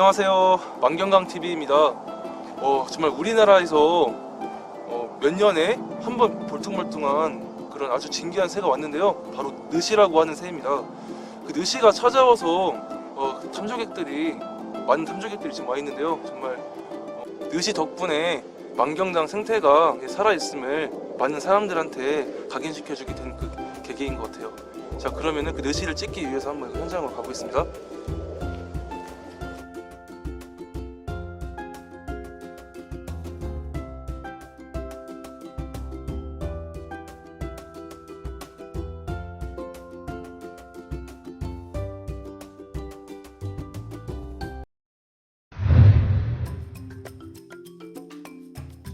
안녕하세요. 만경강 TV입니다. 어, 정말 우리나라에서 어, 몇 년에 한 번 볼퉁멀퉁한 그런 아주 진귀한 새가 왔는데요. 바로 느시라고 하는 새입니다. 그 느시가 찾아와서 어, 그 탐조객들이 많은 탐조객들이 지금 와 있는데요. 정말 어, 느시 덕분에 만경장 생태가 살아 있음을 많은 사람들한테 각인시켜주게 된 그 계기인 것 같아요. 자 그러면은 그 느시를 찍기 위해서 한번 그 현장으로 가보겠습니다.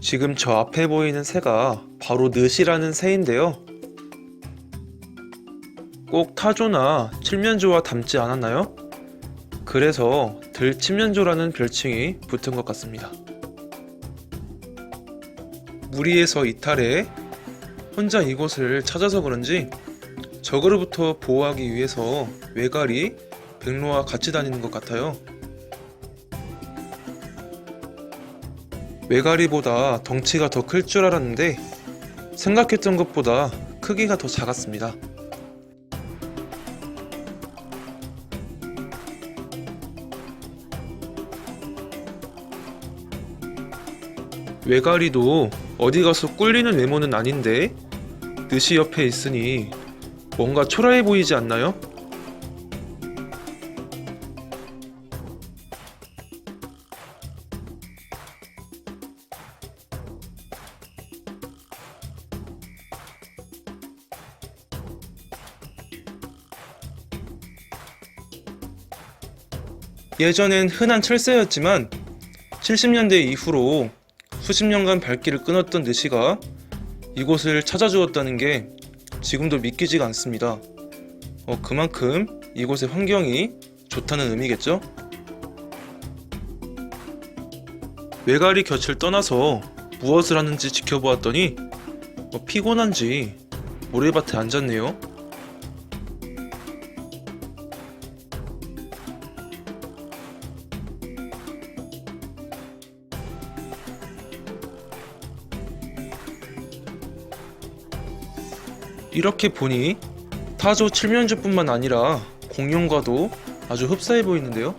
지금 저 앞에 보이는 새가 바로 느시라는 새인데요. 꼭 타조나 칠면조와 닮지 않았나요? 그래서 들칠면조라는 별칭이 붙은 것 같습니다. 무리에서 이탈해 혼자 이곳을 찾아서 그런지 적으로부터 보호하기 위해서 외갈이 백로와 같이 다니는 것 같아요. 외가리보다 덩치가 더 클 줄 알았는데 생각했던 것보다 크기가 더 작았습니다. 외가리도 어디 가서 꿀리는 외모는 아닌데 느시 옆에 있으니 뭔가 초라해 보이지 않나요? 예전엔 흔한 철새였지만 70년대 이후로 수십 년간 발길을 끊었던 느시가 이곳을 찾아주었다는 게 지금도 믿기지가 않습니다. 어, 그만큼 이곳의 환경이 좋다는 의미겠죠? 외가리 곁을 떠나서 무엇을 하는지 지켜보았더니 어, 피곤한지 모래밭에 앉았네요. 이렇게 보니 타조 칠면조뿐만 아니라 공룡과도 아주 흡사해 보이는데요.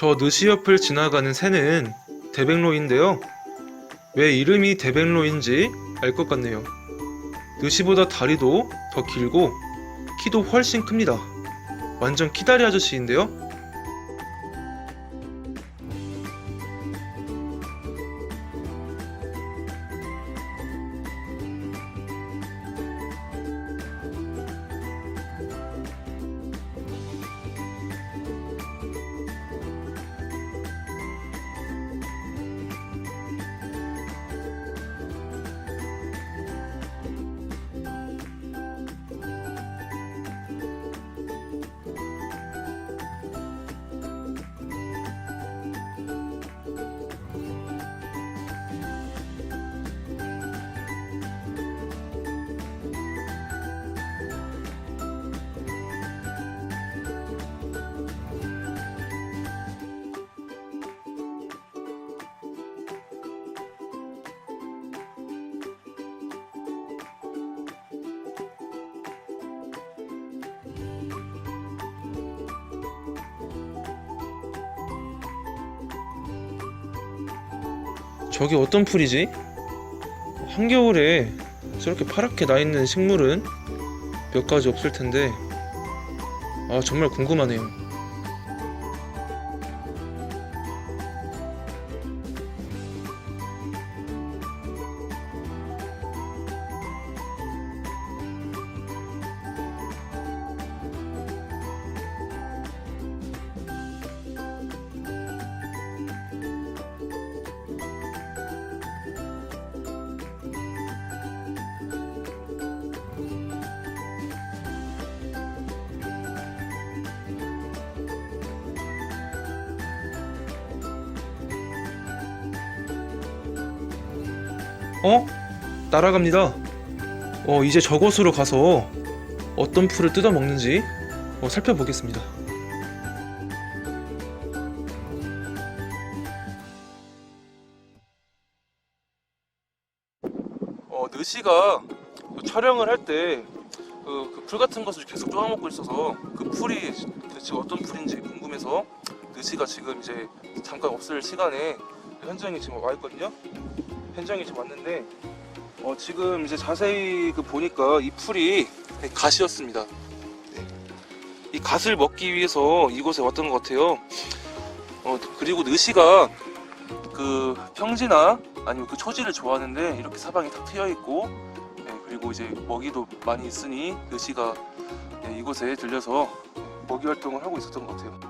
저 느시 옆을 지나가는 새는 대백로인데요. 왜 이름이 대백로인지 알 것 같네요. 느시보다 다리도 더 길고 키도 훨씬 큽니다. 완전 키다리 아저씨인데요. 저게 어떤 풀이지? 한겨울에 저렇게 파랗게 나 있는 식물은 몇 가지 없을 텐데 아 정말 궁금하네요. 어? 날아갑니다. 어, 이제 저곳으로 가서 어떤 풀을 뜯어 먹는지 어, 살펴보겠습니다. 어, 느시가 그 촬영을 할때그풀 같은 것을 계속 쪼아먹고 있어서 그 풀이 대체 어떤 풀인지 궁금해서 느시가 지금 이제 잠깐 없을 시간에 현장에 지금 와 있거든요. 현장에 지금 왔는데 어, 지금 이제 자세히 그 보니까 이 풀이 갓이었습니다. 네. 이 갓을 먹기 위해서 이곳에 왔던 것 같아요. 어, 그리고 느시가 그 평지나 아니면 그 초지를 좋아하는데 이렇게 사방이 탁 트여 있고 네, 그리고 이제 먹이도 많이 있으니 느시가 네, 이곳에 들려서 먹이 활동을 하고 있었던 것 같아요.